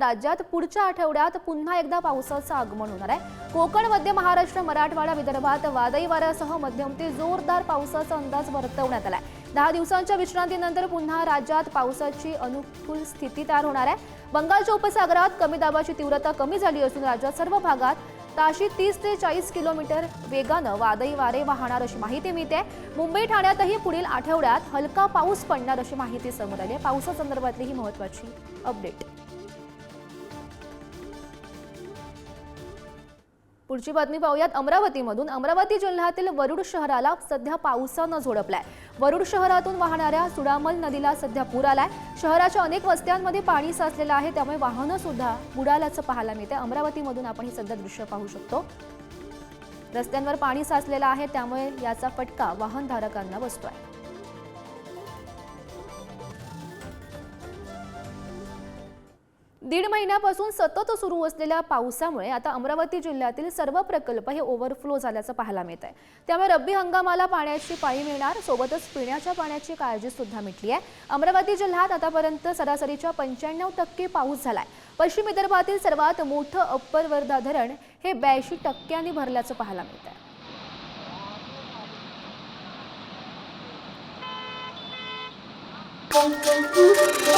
राज्यात पुढच्या आठवड्यात पुन्हा एकदा पावसाचं आगमन होणार आहे. कोकण मध्य महाराष्ट्र मराठवाडा विदर्भात वादळी वाऱ्यासह मध्यम ते जोरदार पावसाचा अंदाज वर्तवण्यात आलाय. दहा दिवसांच्या विश्रांतीनंतर पुन्हा राज्यात पावसाची अनुकूल स्थिती तयार होणार आहे. बंगालच्या उपसागरात कमी दाबाची तीव्रता कमी झाली असून राज्यात सर्व भागात ताशी तीस ते चाळीस किलोमीटर वेगानं वादळी वारे वाहणार अशी माहिती मिळते. मुंबई ठाण्यातही पुढील आठवड्यात हलका पाऊस पडणार अशी माहिती समोर आली आहे. पावसासंदर्भातली ही महत्वाची अपडेट. पुढची बातमी पाहूयात अमरावतीमधून. अमरावती जिल्ह्यातील वरुड शहराला सध्या पावसानं झोडपलाय. वरुड शहरातून वाहणाऱ्या सुडामल नदीला सध्या पूर आलाय. शहराच्या अनेक वस्त्यांमध्ये पाणी साचलेलं आहे त्यामुळे वाहनं सुद्धा बुडाल्याचं पाहायला मिळते अमरावतीमधून आपण हे सध्या दृश्य पाहू शकतो. रस्त्यांवर पाणी साचलेलं आहे त्यामुळे याचा फटका वाहनधारकांना बसतोय. दीड महिन्यापासून सतत सुरू असलेल्या पावसामुळे आता अमरावती जिल्ह्यातील सर्व प्रकल्प हे ओव्हरफ्लो झाल्याचं पाहायला मिळत आहे त्यामुळे रब्बी हंगामाला पाण्याची पाळी मिळणार सोबतच पिण्याच्या पाण्याची काळजी सुद्धा मिटली आहे अमरावती जिल्ह्यात आतापर्यंत सरासरीच्या पंच्याण्णव टक्के पाऊस झालाय. पश्चिम विदर्भातील सर्वात मोठं अप्पर वर्धा धरण हे ब्याऐंशी टक्क्यांनी भरल्याचं पाहायला मिळत आहे Thank you.